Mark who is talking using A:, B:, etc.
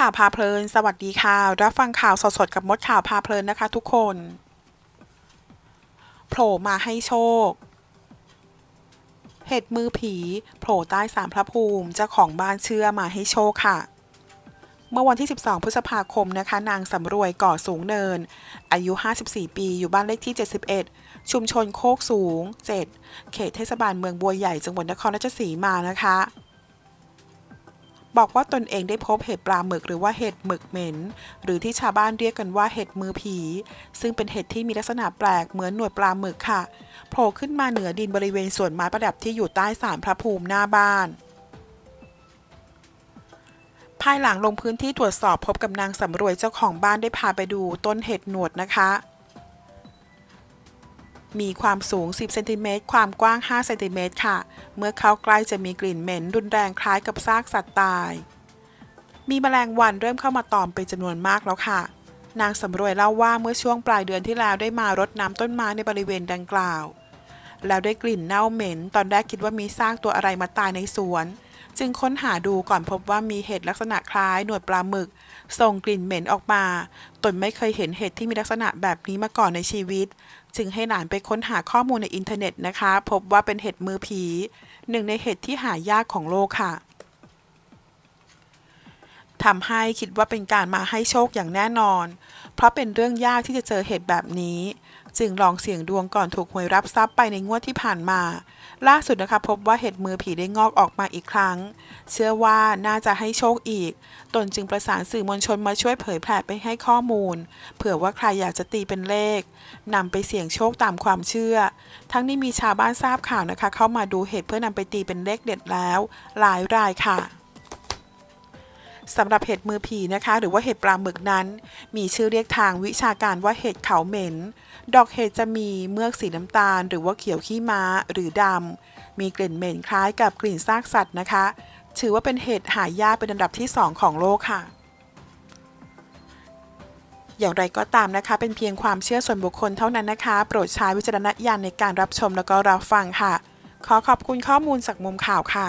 A: ข่าวพาเพลิน สวัสดีค่ะ รับฟังข่าวสดๆกับมดข่าวพาเพลินนะคะทุกคน โผล่มาให้โชค เห็ดมือผี โผล่ใต้สารพระภูมิเจ้าของบ้านเชื่อมาให้โชคค่ะ เมื่อวันที่ 12 พฤษภาคมนะคะ นางสำรวยก่อสูงเนิน อายุ 54 ปี อยู่บ้านเลขที่ 71 ชุมชนโคกสูง 7 เขตเทศบาลเมืองบัวใหญ่จังหวัดนครราชสีมานะคะ บอกว่าตนเองได้พบเห็ดปลาหมึกหรือว่าเห็ดหมึกเหม็น หรือที่ชาวบ้านเรียกกันว่าเห็ดมือผี ซึ่งเป็นเห็ดที่มีลักษณะแปลกเหมือนหนวดปลาหมึกค่ะ โผล่ขึ้นมาเหนือดินบริเวณสวนไม้ประดับที่อยู่ใต้ศาลพระภูมิหน้าบ้านภายหลังลงพื้นที่ตรวจสอบพบกับนางสำรวยเจ้าของบ้านได้พาไปดูต้นเห็ดหนวดนะคะ มีความสูง 10 เซนติเมตร ความกว้าง 5 เซนติเมตรค่ะ เมื่อเข้าใกล้จะมีกลิ่นเหม็นรุนแรงคล้ายกับซากสัตว์ตาย มีแมลงวันเริ่มเข้ามาตอมเป็นจำนวนมากแล้วค่ะ นางสำรวยเล่าว่าเมื่อช่วงปลายเดือนที่แล้วได้มารดน้ำต้นไม้ในบริเวณดังกล่าว แล้วได้กลิ่นเน่าเหม็น ตอนแรกคิดว่ามีซากตัวอะไรมาตายในสวน จึงค้นหาดูก่อนพบว่ามีเห็ดลักษณะคล้ายหนวดปลาหมึก ส่งกลิ่นเหม็นออกมา ตนไม่เคยเห็นเห็ดที่มีลักษณะแบบนี้มาก่อนในชีวิต จึงให้หลานไปค้นหาข้อมูลในอินเทอร์เน็ตนะคะ พบว่าเป็นเห็ดมือผี หนึ่งในเห็ดที่หายากของโลกค่ะทำให้คิดว่าเป็นการมาให้โชคอย่างแน่นอน เพราะเป็นเรื่องยากที่จะเจอเห็ดแบบนี้ จึงลองเสี่ยงดวงก่อนถูกหวยรับทรัพย์ไปในงวดที่ผ่านมา ล่าสุดนะคะพบว่าเห็ดมือผีได้งอกออกมาอีกครั้ง เชื่อว่าน่าจะให้โชคอีก ตนจึงประสานสื่อมวลชนมาช่วยเผยแพร่ไปให้ข้อมูล เผื่อว่าใครอยากจะตีเป็นเลขนำไปเสี่ยงโชคตามความเชื่อ ทั้งนี้มีชาวบ้านทราบข่าวนะคะ เข้ามาดูเห็ดเพื่อนำไปตีเป็นเลขเด็ดแล้ว หลายรายค่ะ สำหรับเห็ดมือผีนะคะ หรือว่าเห็ดปลาหมึกนั้น มีชื่อเรียกทางวิชาการว่าเห็ดเขาเหม็น ดอกเห็ดจะมีเมือกสีน้ำตาล หรือว่าเขียวขี้ม้าหรือดำมีกลิ่นเหม็นคล้ายกับกลิ่นซากสัตว์นะคะ ถือว่าเป็นเห็ดหายากเป็นอันดับที่ 2 ของโลกค่ะอย่างไรก็ตามนะคะ เป็นเพียงความเชื่อส่วนบุคคลเท่านั้นนะคะ โปรดใช้วิจารณญาณในการรับชมแล้วก็รับฟังค่ะ ขอขอบคุณข้อมูลจากมุมข่าวค่ะ